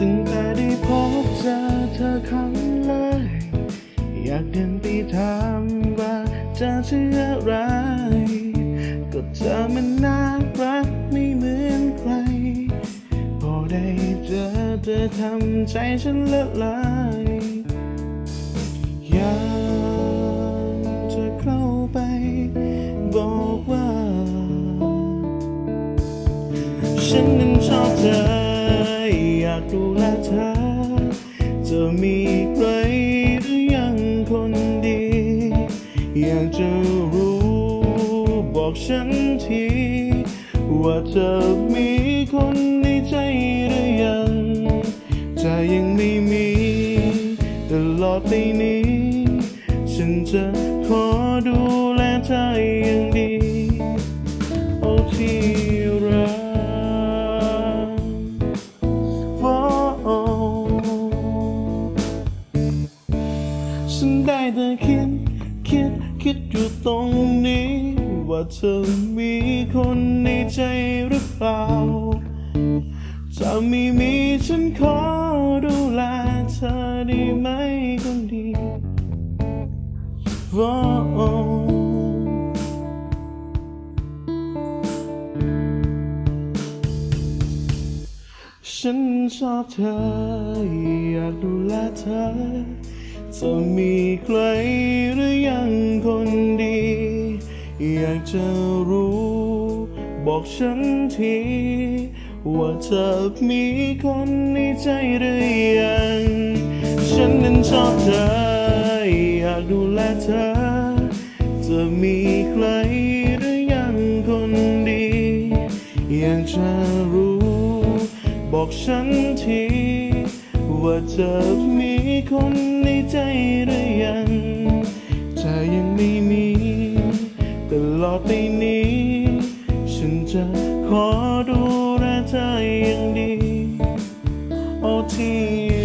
ตั้งแต่ได้พบเจอเธอครั้งแรกอยากเดินไปถามว่าจะเชื่ออะไร ก็เธอมันน่ารักไม่เหมือนใคร พอได้เจอเธอทำใจฉันละลายอยากจะเข้าไป บอกว่า ฉันนั้นชอบเธอ อยากดูแลเธอ จะมีใครหรือยังคนดี อยากจะรู้ บอกฉันที ว่าเธอมีคนในใจหรือยัง ถ้ายังไม่มี ตลอดไปนี้ ฉันจะขอดูแลเธออย่างดี โอ้ที่ ฉันได้แต่คิด คิด คิดอยู่ตรงนี้ ว่าเธอมีคนในใจหรือเปล่า ถ้าไม่มีฉันขอดูแลเธอได้ไหมคนดีโอ้ฉันชอบเธออยากดูแลเธอ จะมีใครหรือยังคนดี อยากจะรู้ บอกฉันที ว่าเธอมีคนในใจหรือยัง ฉันนั้นชอบเธอ อยากดูแลเธอ จะมีใครหรือยังคนดี อยากจะรู้ บอกฉันที ว่าเธอมีคนใน ใจหรือยัง ถ้ายังไม่มี ตลอดไปนี้ ฉันจะขอดูแลเธออย่างดี โอที่